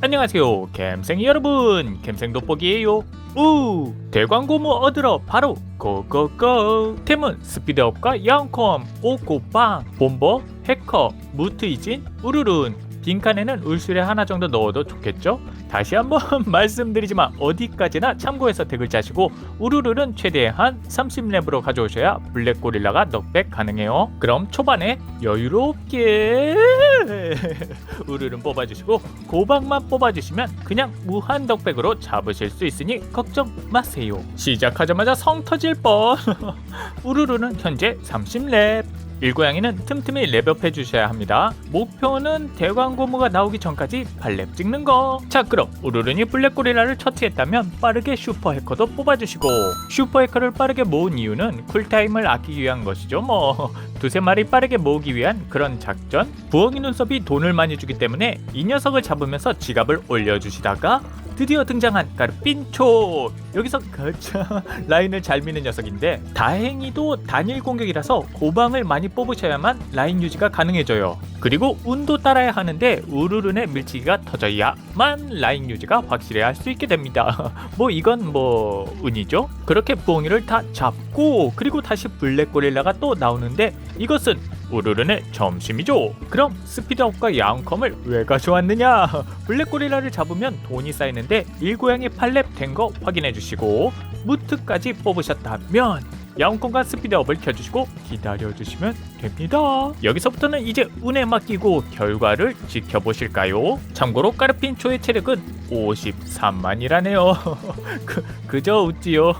안녕하세요 갬생이 여러분. 갬생 돋보기예요. 우 대광고무 얻으러 바로 고고고. 템은 스피드업과 야옹컴 오고빵 본버 해커 무트이진 우르룬. 빈칸에는 울수레 하나 정도 넣어도 좋겠죠? 다시 한번 말씀드리지만 어디까지나 참고해서 덱을 짜시고 우르르는 최대한 30렙으로 가져오셔야 블랙 고릴라가 넉백 가능해요. 그럼 초반에 여유롭게 우르른 뽑아주시고 고박만 뽑아주시면 그냥 무한 덕백으로 잡으실 수 있으니 걱정 마세요. 시작하자마자 성 터질 뻔. 우르르는 현재 30렙. 일고양이는 틈틈이 랩업해 주셔야 합니다. 목표는 대광고무가 나오기 전까지 발랩 찍는 거. 자 그럼 우르르니 블랙고릴라를 처치했다면 빠르게 슈퍼 해커도 뽑아주시고 슈퍼 해커를 빠르게 모은 이유는 쿨타임을 아끼기 위한 것이죠 뭐 두세 마리 빠르게 모으기 위한 그런 작전 부엉이 눈썹이 돈을 많이 주기 때문에 이 녀석을 잡으면서 지갑을 올려주시다가 드디어 등장한 까르핀초 여기서 거쳐 라인을 잘 미는 녀석인데 다행히도 단일 공격이라서 고방을 많이 뽑으셔야만 라인 유지가 가능해져요 그리고 운도 따라야 하는데 우르른의 밀치기가 터져야만 라인 유지가 확실히 할 수 있게 됩니다 뭐 이건 뭐 운이죠 그렇게 부엉이를 다 잡고 그리고 다시 블랙 고릴라가 또 나오는데 이것은 우르른의 점심이죠. 그럼 스피드업과 야옹컴을 왜 가져왔느냐? 블랙 고릴라를 잡으면 돈이 쌓이는데 일고양이 팔렙 된 거 확인해 주시고 무트까지 뽑으셨다면 야옹컴과 스피드업을 켜주시고 기다려 주시면 됩니다. 여기서부터는 이제 운에 맡기고 결과를 지켜보실까요? 참고로 까르핀초의 체력은 53만이라네요. 그, 그저 웃지요.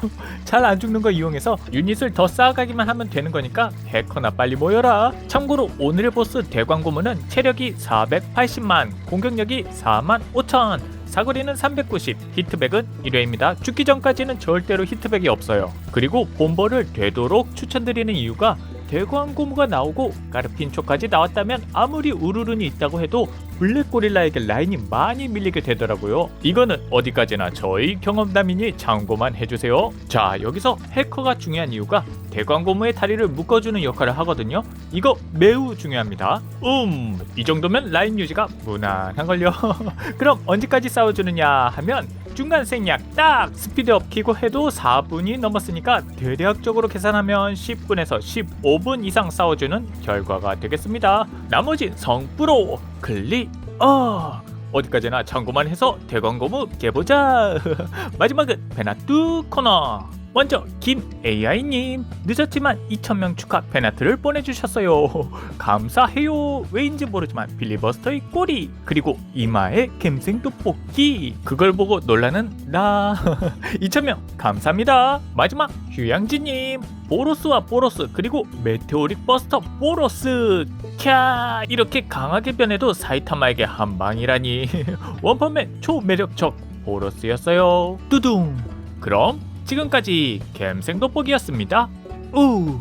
잘 안 죽는 거 이용해서 유닛을 더 쌓아가기만 하면 되는 거니까 해커나 빨리 모여라. 참고로 오늘의 보스 대광고문은 체력이 480만, 공격력이 4만 5천, 사거리는 390, 히트백은 1회입니다. 죽기 전까지는 절대로 히트백이 없어요. 그리고 본버를 되도록 추천드리는 이유가 대광 고무가 나오고 까르핀초까지 나왔다면 아무리 우르른이 있다고 해도 블랙고릴라에게 라인이 많이 밀리게 되더라고요. 이거는 어디까지나 저희 경험담이니 참고만 해주세요. 자 여기서 해커가 중요한 이유가 대광고무의 다리를 묶어주는 역할을 하거든요. 이거 매우 중요합니다. 음, 이 정도면 라인 유지가 무난한걸요. 그럼 언제까지 싸워주느냐 하면 중간 생략 딱 스피드업 키고 해도 4분이 넘었으니까 대략적으로 계산하면 10분에서 15분 이상 싸워주는 결과가 되겠습니다. 나머지 성프로 클릭 어 어디까지나 참고만 해서 대광고무 깨보자. 마지막은 베나뚜 코너. 먼저 김 AI님 늦었지만 2,000명 축하 페나트를 보내주셨어요. 감사해요. 왜인지 모르지만 빌리버스터의 꼬리 그리고 이마에 갬생 떡볶이 그걸 보고 놀라는 나 2,000명 감사합니다. 마지막 휴양지님 보로스와 보로스 그리고 메테오릭 버스터 보로스 캬 이렇게 강하게 변해도 사이타마에게 한 방이라니 원펀맨 초매력적 보로스였어요. 뚜둥 그럼 지금까지 갬생 돋보기였습니다. 우